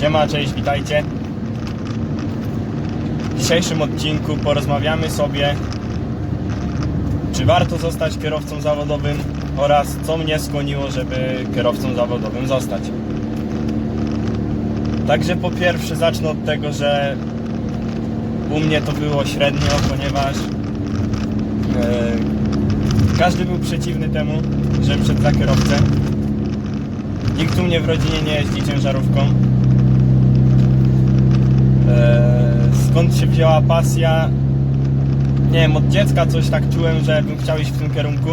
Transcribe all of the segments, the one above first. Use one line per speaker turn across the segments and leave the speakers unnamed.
Siema, cześć, witajcie. W dzisiejszym odcinku porozmawiamy sobie, czy warto zostać kierowcą zawodowym oraz co mnie skłoniło, żeby kierowcą zawodowym zostać. Także po pierwsze zacznę od tego, że u mnie to było średnio, ponieważ e, każdy był przeciwny temu, żebym szedł za kierowcę. Nikt u mnie w rodzinie nie jeździ ciężarówką. E, skąd się wzięła pasja? Nie wiem, od dziecka coś tak czułem, że bym chciał iść w tym kierunku.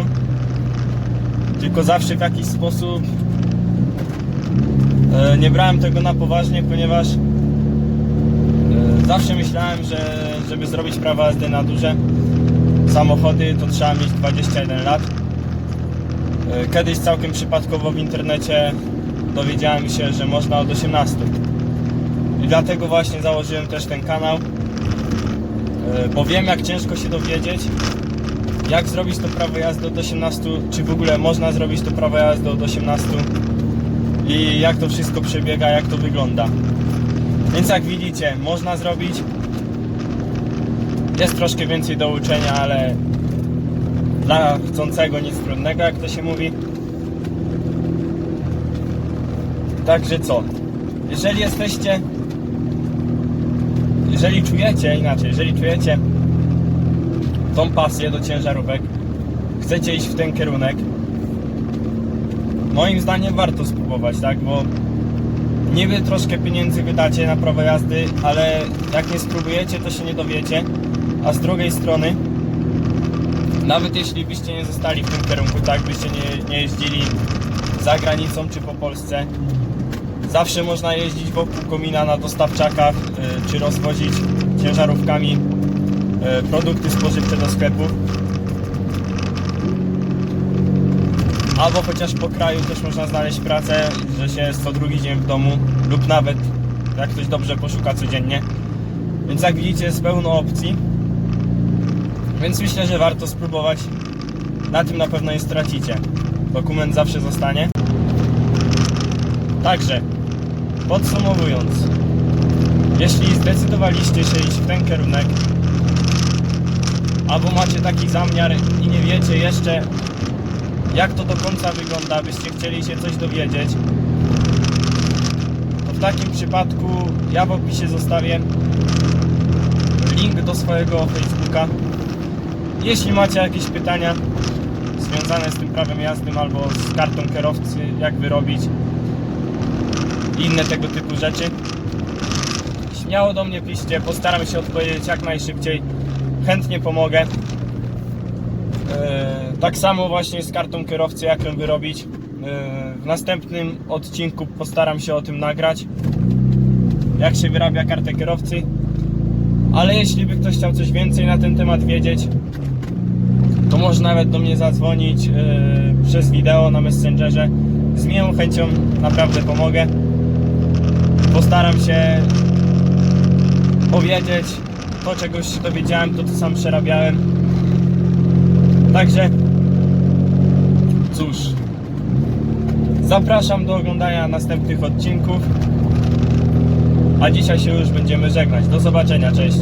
Tylko zawsze w jakiś sposób e, nie brałem tego na poważnie, ponieważ e, zawsze myślałem, że żeby zrobić prawo jazdy na duże samochody, to trzeba mieć 21 lat. Kiedyś całkiem przypadkowo w internecie dowiedziałem się, że można od 18. I dlatego właśnie założyłem też ten kanał, e, bo wiem jak ciężko się dowiedzieć, jak zrobić to prawo jazdy od 18, czy w ogóle można zrobić to prawo jazdy od 18 i jak to wszystko przebiega, jak to wygląda. Więc jak widzicie, można zrobić. Jest troszkę więcej do uczenia, ale dla chcącego nic trudnego, jak to się mówi. Także co? Jeżeli jesteście, jeżeli czujecie inaczej, jeżeli czujecie tą pasję do ciężarówek, chcecie iść w ten kierunek, moim zdaniem warto spróbować, tak? Bo niby troszkę pieniędzy wydacie na prawo jazdy, ale jak nie spróbujecie, to się nie dowiecie. A z drugiej strony, nawet jeśli byście nie zostali w tym kierunku, tak, byście nie, nie jeździli za granicą czy po Polsce, zawsze można jeździć wokół komina na dostawczakach, y, czy rozwozić ciężarówkami y, produkty spożywcze do sklepów. Albo chociaż po kraju też można znaleźć pracę, że się jest co drugi dzień w domu lub nawet jak ktoś dobrze poszuka codziennie. Więc jak widzicie jest pełno opcji. Więc myślę, że warto spróbować. Na tym na pewno nie stracicie. Dokument zawsze zostanie. Także, podsumowując, jeśli zdecydowaliście się iść w ten kierunek, albo macie taki zamiar i nie wiecie jeszcze, jak to do końca wygląda, byście chcieli się coś dowiedzieć, to w takim przypadku ja w opisie zostawię link do swojego Facebooka. Jeśli macie jakieś pytania związane z tym prawem jazdy albo z kartą kierowcy, jak wyrobić i inne tego typu rzeczy, śmiało do mnie piszcie, postaram się odpowiedzieć jak najszybciej, chętnie pomogę. E, Tak samo właśnie z kartą kierowcy, jak ją wyrobić. E, W następnym odcinku postaram się o tym nagrać, jak się wyrabia kartę kierowcy. Ale jeśli by ktoś chciał coś więcej na ten temat wiedzieć, to może nawet do mnie zadzwonić e, przez wideo na Messengerze. Z miłą chęcią naprawdę pomogę. Postaram się powiedzieć to, czegoś się dowiedziałem, to co sam przerabiałem. Także cóż, zapraszam do oglądania następnych odcinków. A dzisiaj się już będziemy żegnać. Do zobaczenia, cześć.